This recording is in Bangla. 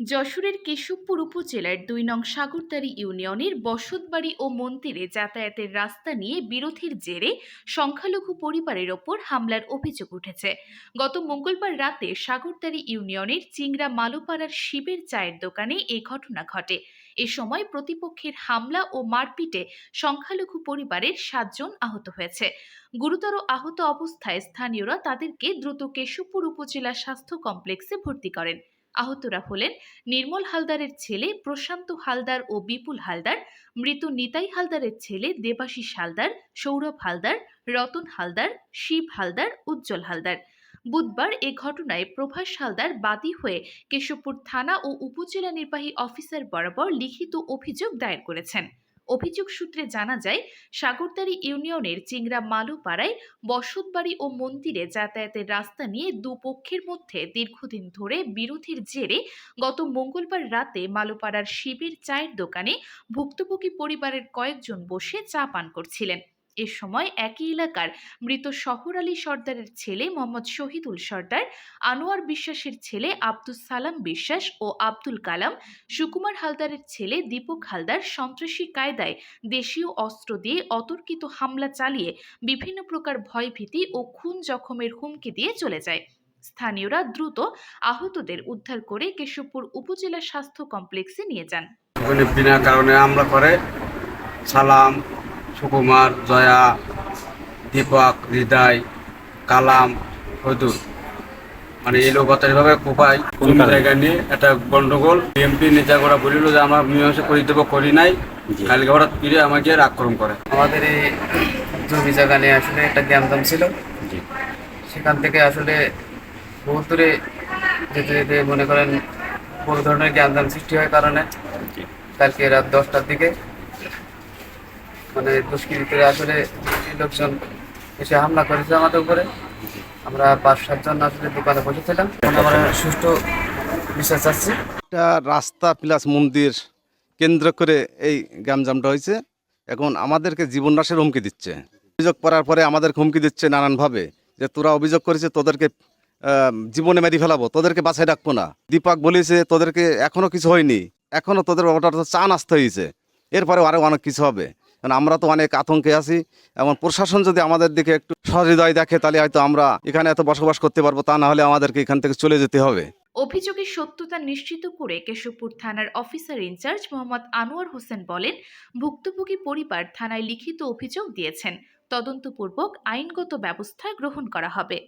যশোরের কেশবপুর উপজেলার দুই নং সাগরতারি ইউনিয়নের বসতবাড়ি ও মন্দিরে যাতায়াতের রাস্তা নিয়ে বিরোধীর জেরে সংখ্যালঘু পরিবারের ওপর হামলার অভিযোগ উঠেছে। গত মঙ্গলবার রাতে সাগরতারি ইউনিয়নের চিংড়া মালোপাড়ার শিবের চায়ের দোকানে এই ঘটনা ঘটে। এ সময় প্রতিপক্ষের হামলা ও মারপিটে সংখ্যালঘু পরিবারের সাতজন আহত হয়েছে। গুরুতর আহত অবস্থায় স্থানীয়রা তাদেরকে দ্রুত কেশবপুর উপজেলা স্বাস্থ্য কমপ্লেক্সে ভর্তি করেন। আহতরা হলেন নির্মল হালদারের ছেলে প্রশান্ত হালদার ও বিপুল হালদার, মৃত নিতাই হালদারের ছেলে দেবাশিস হালদার, সৌরভ হালদার, রতন হালদার, শিব হালদার, উজ্জ্বল হালদার। বুধবার এ ঘটনায় প্রভাস হালদার বাদী হয়ে কেশবপুর থানা ও উপজেলা নির্বাহী অফিসার বরাবর লিখিত অভিযোগ দায়ের করেছেন। অভিযোগ সূত্রে জানা যায় সাগরদারি ইউনিয়নের চিংড়া মালুপাড়ায় বসতবাড়ি ও মন্দিরে যাতায়াতের রাস্তা নিয়ে দুপক্ষের মধ্যে দীর্ঘদিন ধরে বিরোধীর জেরে গত মঙ্গলবার রাতে মালুপাড়ার শিবির চায়ের দোকানে ভুক্তভোগী পরিবারের কয়েকজন বসে চা পান করছিলেন। এ সময় একই এলাকার মৃত শহর আলী সর্দারের ছেলে মোহাম্মদ শহীদুল সর্দার, আনোয়ার বিশ্বাসের ছেলে আব্দুল সালাম বিশ্বাস ও আব্দুল কালাম, সুকুমার হালদারের ছেলে দীপক হালদার সন্ত্রাসী কায়দায় দেশীয় অস্ত্র দিয়ে অতর্কিত হামলা চালিয়ে বিভিন্ন প্রকার ভয়ভীতি ও খুন জখমের হুমকি দিয়ে চলে যায়। স্থানীয়রা দ্রুত আহতদের উদ্ধার করে কেশবপুর উপজেলা স্বাস্থ্য কমপ্লেক্সে নিয়ে যান। বিনা কারণে হামলা করে। সালাম সুকুমার জয়া দীপক হৃদয় কালাম হদুর মানে এই লোক ভাবে কোপায়। কোন জায়গা নিয়ে একটা গন্ডগোল। এমপি নেতা করা বলিল যে আমরা মীমাংসা করে দেবো করি নাই। কালকে হঠাৎ ফিরে আমাকে আক্রমণ করে। আমাদের এই জমি জায়গা নিয়ে আসলে একটা জ্ঞানদাম ছিল। সেখান থেকে আসলে বহু দূরে যেতে যেতে মনে করেন বড় ধরনের জ্ঞানদাম সৃষ্টি হয় কারণে। কালকে রাত দশটার দিকে মানে দুষ্কৃতীরা আসলে লোকজন এসে হামলা করেছে আমাদের উপরে। আমরা পাঁচ সাতজন আসলে দোকানে বসেছিলাম। আমরা সুষ্ঠু বিশ্বাস একটা রাস্তা প্লাস মন্দির কেন্দ্র করে এই গ্যামজামটা হয়েছে। এখন আমাদেরকে জীবন হুমকি দিচ্ছে। অভিযোগ করার পরে আমাদের হুমকি দিচ্ছে নানানভাবে যে তোরা অভিযোগ করেছে তোদেরকে জীবনে মেরে ফেলাবো, তোদেরকে বাছাই রাখব না। দীপক বলেছে তোদেরকে এখনও কিছু হয়নি, এখনও তোদের তো চান আসতে হয়েছে। এরপরে আরও অনেক কিছু হবে। কারণ আমরা তো অনেক আতঙ্কে আছি। এবং প্রশাসন যদি আমাদের দিকে একটু সহৃদয় দেখে, তাহলে হয়তো আমরা এখানে এত বসবাস করতে পারব, তা না হলে আমাদেরকে এখান থেকে চলে যেতে হবে। অভিযোগের সত্যতা নিশ্চিত করে কেশবপুর থানার অফিসার ইনচার্জ মোহাম্মদ আনোয়ার হোসেন বলেন, ভুক্তভোগী পরিবার থানায় লিখিত অভিযোগ দিয়েছেন। তদন্তপূর্বক আইনগত ব্যবস্থা গ্রহণ করা হবে।